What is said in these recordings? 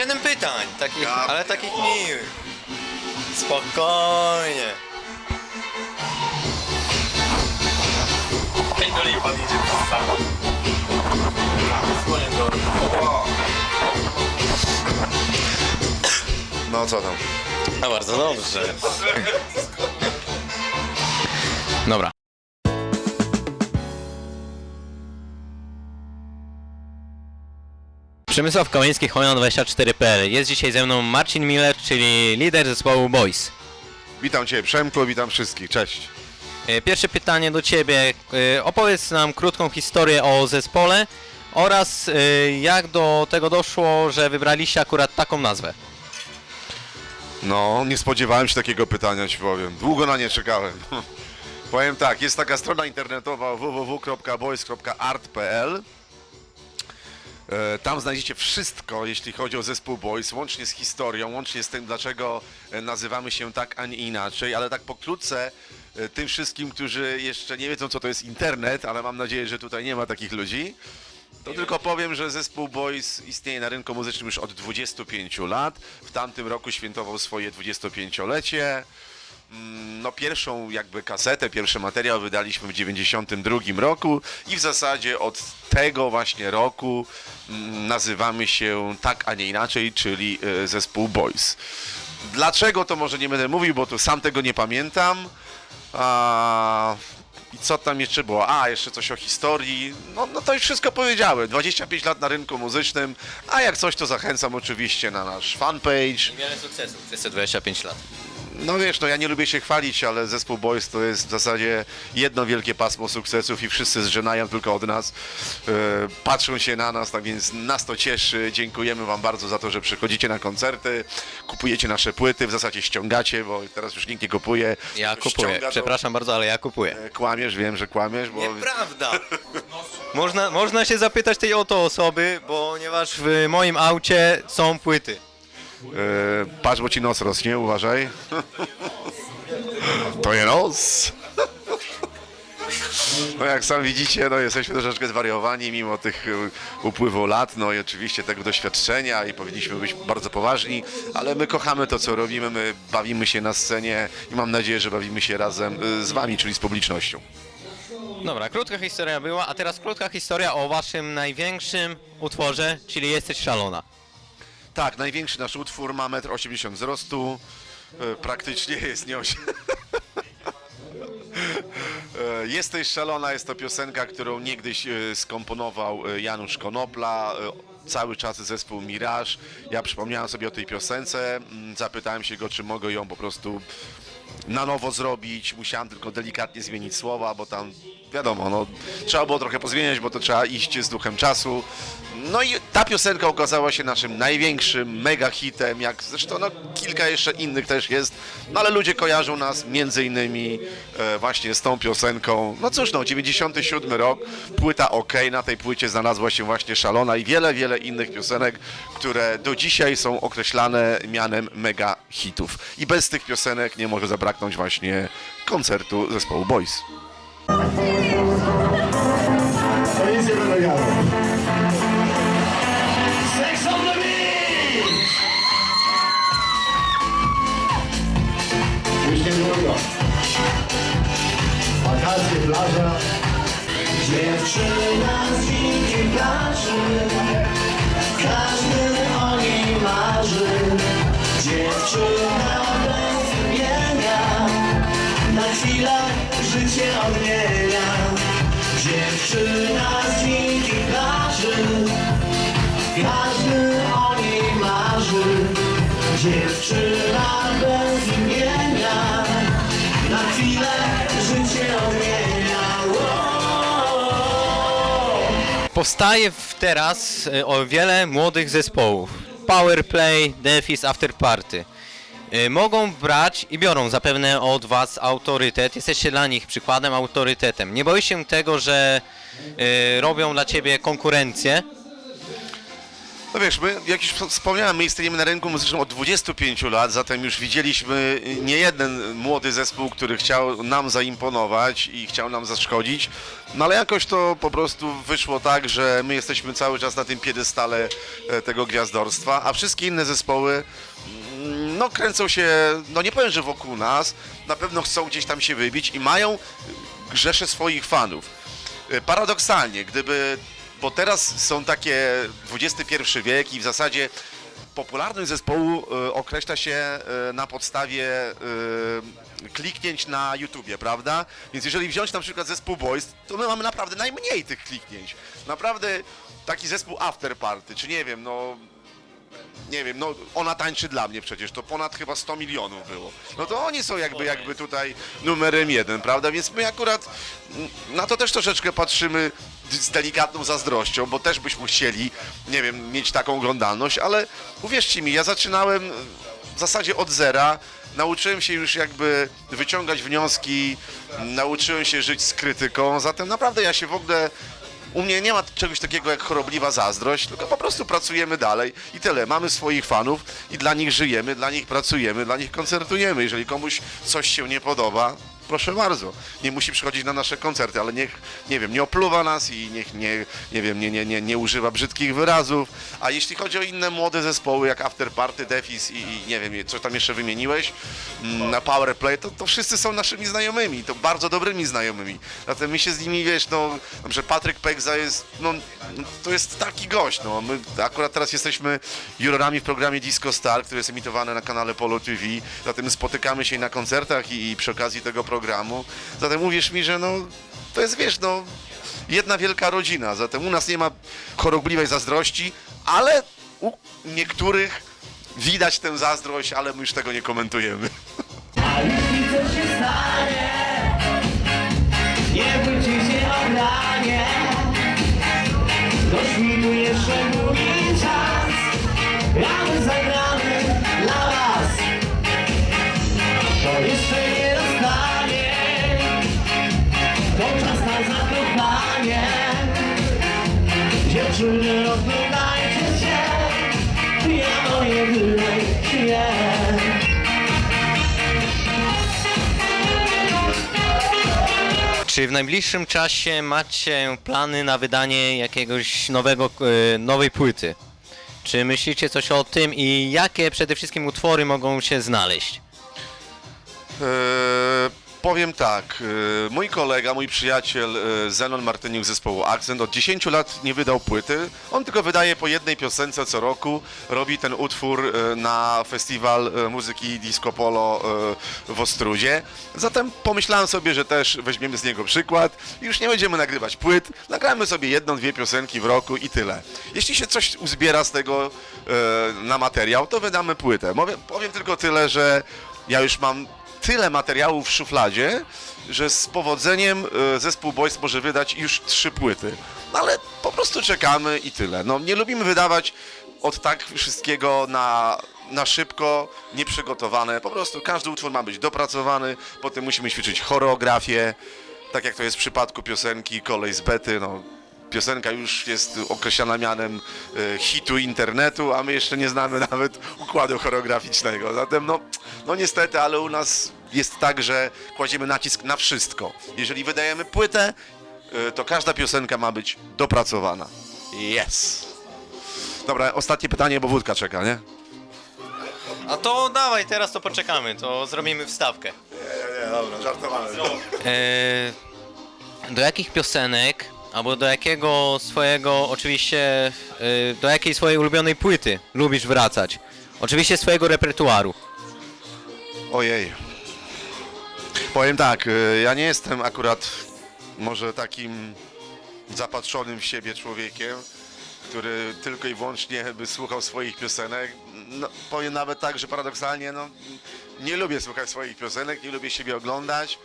Siedem pytań, takich, Ja ale takich miłych. Spokojnie. Pan idzie sam. No co tam? No bardzo dobrze. Przemysław Kamiński, Hojna24.pl. Jest dzisiaj ze mną Marcin Miller, czyli lider zespołu Boys. Witam Cię Przemku, witam wszystkich, cześć. E, Pierwsze pytanie do Ciebie. E, Opowiedz nam krótką historię o zespole oraz e, jak do tego doszło, że wybraliście akurat taką nazwę. No, nie spodziewałem się takiego pytania, Ci powiem. Długo na nie czekałem. powiem tak, jest taka strona internetowa www.boys.art.pl Tam znajdziecie wszystko, jeśli chodzi o zespół Boys, łącznie z historią, łącznie z tym, dlaczego e, nazywamy się tak, a nie inaczej, ale tak pokrótce e, tym wszystkim, którzy jeszcze nie wiedzą, co to jest internet, ale mam nadzieję, że tutaj nie ma takich ludzi, to tylko powiem, że zespół Boys istnieje na rynku muzycznym już od 25 lat. W tamtym roku świętował swoje 25-lecie. Mm, No pierwszą jakby kasetę, pierwszy materiał wydaliśmy w 92 roku i w zasadzie od tego właśnie roku mm, nazywamy się tak, a nie inaczej, czyli e, zespół Boys. Dlaczego to może nie będę mówił, bo tu sam tego nie pamiętam. A, I co tam jeszcze było? A, jeszcze coś o historii. No, no to już wszystko powiedziałem. 25 lat na rynku muzycznym, a jak coś to zachęcam oczywiście na nasz fanpage. Sukcesów przez te 25 lat. No wiesz, no ja nie lubię się chwalić, ale zespół Boys to jest w zasadzie jedno wielkie pasmo sukcesów i wszyscy zżenają tylko od nas. E, patrzą się na nas, tak więc nas to cieszy. Dziękujemy Wam bardzo za to, że przychodzicie na koncerty, kupujecie nasze płyty, w zasadzie ściągacie, bo teraz już nikt nie kupuje. Ja kupuję. ściąga, Przepraszam bardzo, ale ja kupuję. e, Kłamiesz, wiem, że kłamiesz, bo Nieprawda! Można, można się zapytać tej oto osoby, ponieważ w moim aucie są płyty. E, patrz, bo ci nos rośnie, uważaj. To nie nos. No jak sam widzicie, no jesteśmy troszeczkę zwariowani mimo tych y, upływu lat, no i oczywiście tego doświadczenia i powinniśmy być bardzo poważni, ale my kochamy to, co robimy, my bawimy się na scenie i mam nadzieję, że bawimy się razem y, z wami, czyli z publicznością. Dobra, krótka historia była, a teraz krótka historia o waszym największym utworze, czyli Jesteś szalona. Tak, największy nasz utwór ma 1,80 m wzrostu, y, praktycznie jest nie E, Jesteś szalona, jest to piosenka, którą niegdyś e, skomponował e, Janusz Konopla, e, cały czas zespół Mirage. Ja przypomniałem sobie o tej piosence, mm, zapytałem się go, czy mogę ją po prostu na nowo zrobić. Musiałem tylko delikatnie zmienić słowa, bo tam wiadomo, no, trzeba było trochę pozmieniać, bo to trzeba iść z duchem czasu. No i ta piosenka okazała się naszym największym mega hitem, jak zresztą no, kilka jeszcze innych też jest, no ale ludzie kojarzą nas między innymi e, właśnie z tą piosenką. No cóż, no 97 rok, płyta OK, na tej płycie znalazła się właśnie Szalona i wiele, wiele innych piosenek, które do dzisiaj są określane mianem mega hitów. I bez tych piosenek nie może zabraknąć właśnie koncertu zespołu Boys. To nic nie będę. Sex on the! Już niedługo. Wakacje, plaża. Dziewczyna z dzikiej plaży Powstaje teraz e, o wiele młodych zespołów. Powerplay, Defis, After Party. E, Mogą brać i biorą zapewne od was autorytet. Jesteście dla nich przykładem, autorytetem. Nie boisz się tego, że e, robią dla ciebie konkurencję? No wiesz, my, jak już wspomniałem, my istniejemy na rynku muzycznym od 25 lat, zatem już widzieliśmy nie jeden młody zespół, który chciał nam zaimponować i chciał nam zaszkodzić, no ale jakoś to po prostu wyszło tak, że my jesteśmy cały czas na tym piedestale e, tego gwiazdorstwa, a wszystkie inne zespoły mm, no kręcą się, no nie powiem, że wokół nas, na pewno chcą gdzieś tam się wybić i mają grzesze swoich fanów. E, Paradoksalnie, gdyby, bo teraz są takie XXI wiek i w zasadzie popularność zespołu e, określa się e, na podstawie e, kliknięć na YouTubie, prawda? Więc jeżeli wziąć na przykład zespół Boys, to my mamy naprawdę najmniej tych kliknięć. Naprawdę taki zespół After Party, czy nie wiem, no nie wiem, no ona tańczy dla mnie przecież, to ponad chyba 100 milionów było. No to oni są jakby, jakby tutaj numerem jeden, prawda? Więc my akurat na to też troszeczkę patrzymy z delikatną zazdrością, bo też byśmy chcieli, nie wiem, mieć taką oglądalność, ale uwierzcie mi, ja zaczynałem w zasadzie od zera, nauczyłem się już jakby wyciągać wnioski, nauczyłem się żyć z krytyką, zatem naprawdę ja się w ogóle u mnie nie ma czegoś takiego jak chorobliwa zazdrość, tylko po prostu pracujemy dalej i tyle. Mamy swoich fanów i dla nich żyjemy, dla nich pracujemy, dla nich koncertujemy. Jeżeli komuś coś się nie podoba, proszę bardzo, nie musi przychodzić na nasze koncerty, ale niech, nie wiem, nie opluwa nas i niech nie, nie wiem, nie, nie, nie, nie używa brzydkich wyrazów. A jeśli chodzi o inne młode zespoły, jak After Party, Defis i, i nie wiem, co tam jeszcze wymieniłeś, mm, na Powerplay, to, to wszyscy są naszymi znajomymi, to bardzo dobrymi znajomymi. Zatem my się z nimi, wiesz, no, że Patryk Pegza jest, no, to jest taki gość, no. My akurat teraz jesteśmy jurorami w programie Disco Star, który jest emitowany na kanale Polo TV, zatem spotykamy się na koncertach i, i przy okazji tego programu. Zatem uwierz mi, że no, to jest, wiesz, no, jedna wielka rodzina, zatem u nas nie ma chorobliwej zazdrości, ale u niektórych widać tę zazdrość, ale my już tego nie komentujemy. A jeśli coś się stanie, nie granie. Długi czas, Czy w najbliższym czasie macie plany na wydanie jakiegoś nowego, e, nowej płyty? Czy myślicie coś o tym i jakie przede wszystkim utwory mogą się znaleźć? Eee, powiem tak, e, mój kolega, mój przyjaciel e, Zenon Martyniuk z zespołu Akcent od 10 lat nie wydał płyty. On tylko wydaje po jednej piosence co roku. Robi ten utwór e, na festiwal muzyki Disco Polo w Ostrudzie. Zatem pomyślałem sobie, że też weźmiemy z niego przykład. Już nie będziemy nagrywać płyt, nagramy sobie jedną, dwie piosenki w roku i tyle. Jeśli się coś uzbiera z tego na materiał, to wydamy płytę. Powiem tylko tyle, że ja już mam tyle materiałów w szufladzie, że z powodzeniem e, zespół Boys może wydać już trzy płyty. No ale po prostu czekamy i tyle. No nie lubimy wydawać od tak wszystkiego na, na szybko, nieprzygotowane. Po prostu każdy utwór ma być dopracowany, potem musimy ćwiczyć choreografię, tak jak to jest w przypadku piosenki Kolej z Bety, no piosenka już jest określana mianem e, hitu internetu, a my jeszcze nie znamy nawet układu choreograficznego. Zatem no, no niestety, ale u nas jest tak, że kładziemy nacisk na wszystko. Jeżeli wydajemy płytę, e, to każda piosenka ma być dopracowana. Yes! Dobra, ostatnie pytanie, bo wódka czeka, nie? A to dawaj, teraz to poczekamy, to zrobimy wstawkę. Nie, nie, dobra, żartowałem. E, do jakich piosenek, albo do jakiego swojego, oczywiście, e, do jakiej swojej ulubionej płyty lubisz wracać? Oczywiście swojego repertuaru. Ojej. Powiem tak, y, ja nie jestem akurat może takim zapatrzonym w siebie człowiekiem, który tylko i wyłącznie by słuchał swoich piosenek. No, powiem nawet tak, że paradoksalnie no, nie lubię słuchać swoich piosenek, nie lubię siebie oglądać,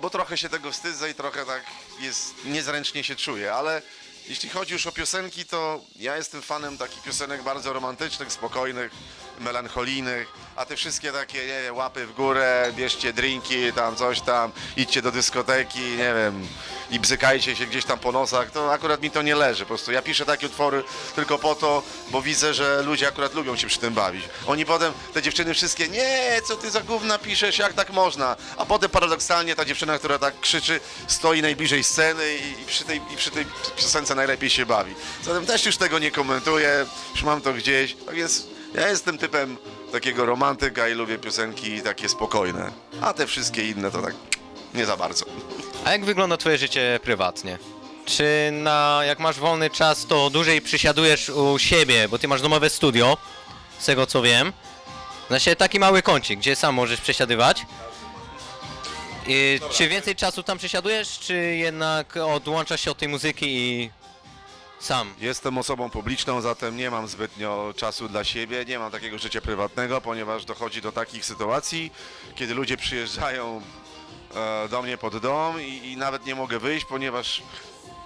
bo trochę się tego wstydzę i trochę tak jest, niezręcznie się czuję, ale jeśli chodzi już o piosenki, to ja jestem fanem takich piosenek bardzo romantycznych, spokojnych, melancholijnych, a te wszystkie takie, nie łapy w górę, bierzcie drinki, tam coś tam, idźcie do dyskoteki, nie wiem, i bzykajcie się gdzieś tam po nosach, to akurat mi to nie leży. Po prostu ja piszę takie utwory tylko po to, bo widzę, że ludzie akurat lubią się przy tym bawić. Oni potem, te dziewczyny wszystkie, nie, co ty za gówna piszesz, jak tak można? A potem paradoksalnie ta dziewczyna, która tak krzyczy, stoi najbliżej sceny i, i, przy, tej, i przy tej piosence najlepiej się bawi. Zatem też już tego nie komentuję, już mam to gdzieś, tak więc ja jestem typem takiego romantyka i lubię piosenki takie spokojne, a te wszystkie inne to tak nie za bardzo. A jak wygląda twoje życie prywatnie? Czy na, jak masz wolny czas, to dłużej przysiadujesz u siebie, bo ty masz domowe studio, z tego co wiem. Znaczy taki mały kącik, gdzie sam możesz przesiadywać. I, czy więcej czasu tam przesiadujesz, czy jednak odłączasz się od tej muzyki i sam? Jestem osobą publiczną, zatem nie mam zbytnio czasu dla siebie, nie mam takiego życia prywatnego, ponieważ dochodzi do takich sytuacji, kiedy ludzie przyjeżdżają e, do mnie pod dom i, i nawet nie mogę wyjść, ponieważ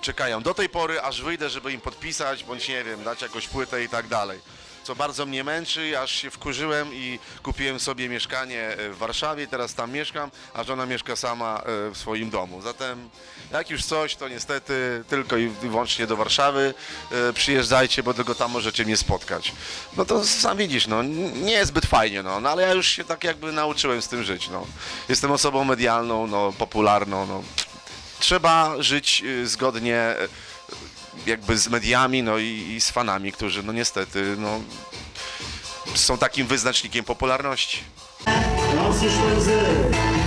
czekają do tej pory, aż wyjdę, żeby im podpisać, bądź nie wiem, dać jakąś płytę i tak dalej. Co bardzo mnie męczy, aż się wkurzyłem i kupiłem sobie mieszkanie e, w Warszawie, teraz tam mieszkam, a żona mieszka sama e, w swoim domu. Zatem jak już coś, to niestety tylko i wyłącznie do Warszawy e, przyjeżdżajcie, bo tylko tam możecie mnie spotkać. No to sam widzisz, no nie jest zbyt fajnie, no, no ale ja już się tak jakby nauczyłem z tym żyć, no. Jestem osobą medialną, no, popularną, no. Trzeba żyć y, zgodnie jakby z mediami, no i, i z fanami, którzy no niestety, no są takim wyznacznikiem popularności. Nocy łzy,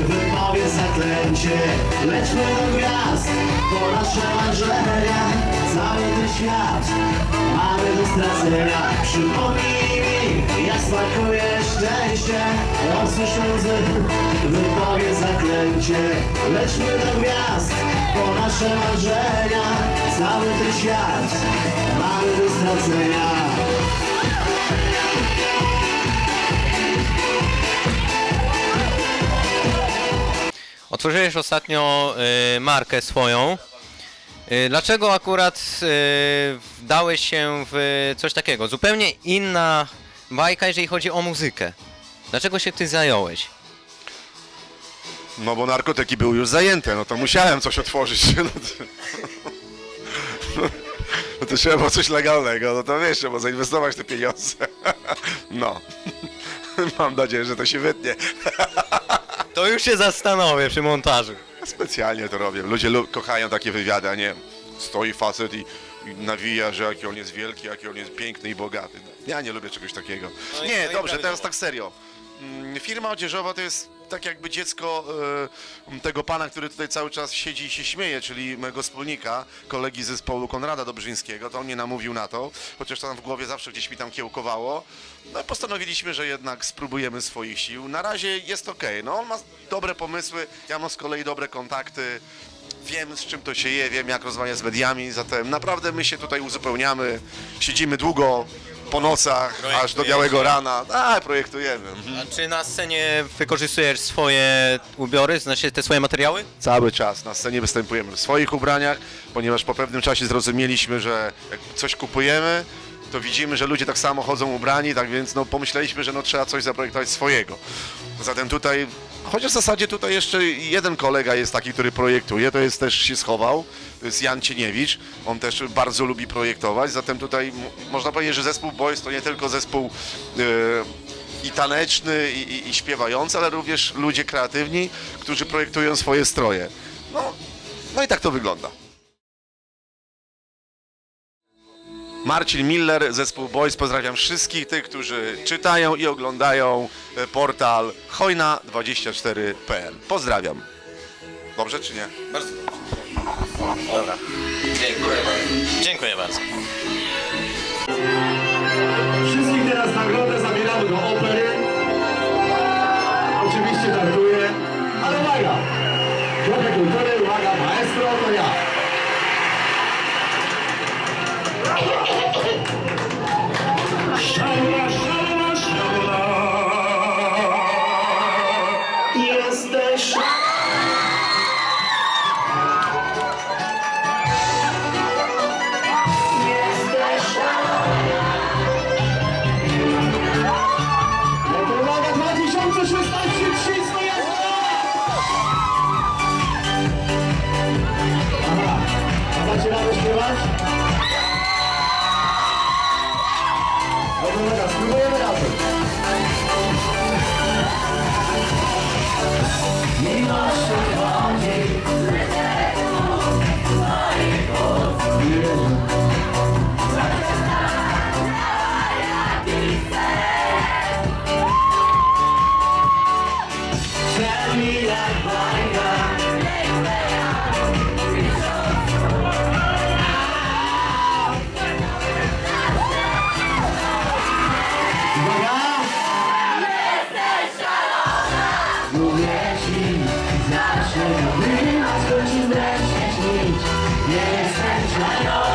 wypowiedz zaklęcie Lećmy do gwiazd, po nasze marzenia Cały ten świat mamy do stracenia Przypomnij mi, jak smakuje szczęście Nocy łzy, wypowiedz zaklęcie Lećmy do gwiazd, po nasze marzenia Cały ten świat mamy do stracenia Otworzyłeś ostatnio y, markę swoją. Y, dlaczego akurat y, dałeś się w coś takiego? Zupełnie inna bajka, jeżeli chodzi o muzykę. Dlaczego się ty zająłeś? No bo narkotyki były już zajęte, no to musiałem coś otworzyć. No to, no to trzeba było coś legalnego, no to wiesz, trzeba zainwestować te pieniądze. No. Mam nadzieję, że to się wytnie. To już się zastanowię przy montażu. Specjalnie to robię. Ludzie lu- kochają takie wywiady, a nie stoi facet i, i nawija, że jaki on jest wielki, jaki on jest piękny i bogaty. Ja nie lubię czegoś takiego. No i- Nie, no i dobrze, teraz tak serio. Mm, Firma odzieżowa to jest tak jakby dziecko e, tego pana, który tutaj cały czas siedzi i się śmieje, czyli mojego wspólnika, kolegi z zespołu Konrada Dobrzyńskiego. To on mnie namówił na to, chociaż to tam w głowie zawsze gdzieś mi tam kiełkowało. No i postanowiliśmy, że jednak spróbujemy swoich sił. Na razie jest ok. No on ma dobre pomysły, ja mam z kolei dobre kontakty. Wiem z czym to się je, wiem jak rozmawiać z mediami, zatem naprawdę my się tutaj uzupełniamy, siedzimy długo po nocach, aż do białego rana. Tak, projektujemy. Mhm. A czy na scenie wykorzystujesz swoje ubiory, znaczy te swoje materiały? Cały czas na scenie występujemy w swoich ubraniach, ponieważ po pewnym czasie zrozumieliśmy, że jak coś kupujemy, to widzimy, że ludzie tak samo chodzą ubrani, tak więc no, pomyśleliśmy, że no, trzeba coś zaprojektować swojego. Zatem tutaj, chociaż w zasadzie tutaj jeszcze jeden kolega jest taki, który projektuje, to jest też się schował, to jest Jan Cieniewicz, on też bardzo lubi projektować, zatem tutaj można powiedzieć, że zespół Boys to nie tylko zespół e, i taneczny, i, i, i śpiewający, ale również ludzie kreatywni, którzy projektują swoje stroje. No, no i tak to wygląda. Marcin Miller, zespół Boys. Pozdrawiam wszystkich tych, którzy czytają i oglądają e, portal hojna24.pl. Pozdrawiam. Dobrze czy nie? Bardzo dobrze. Dobra. Dziękuję bardzo. Dziękuję bardzo. Wszystkich teraz nagrodę zabieramy do opery. Oczywiście żartuję, ale uwaga! Trochę kultury, uwaga, maestro, to ja. Śnić Nie jestem szalony,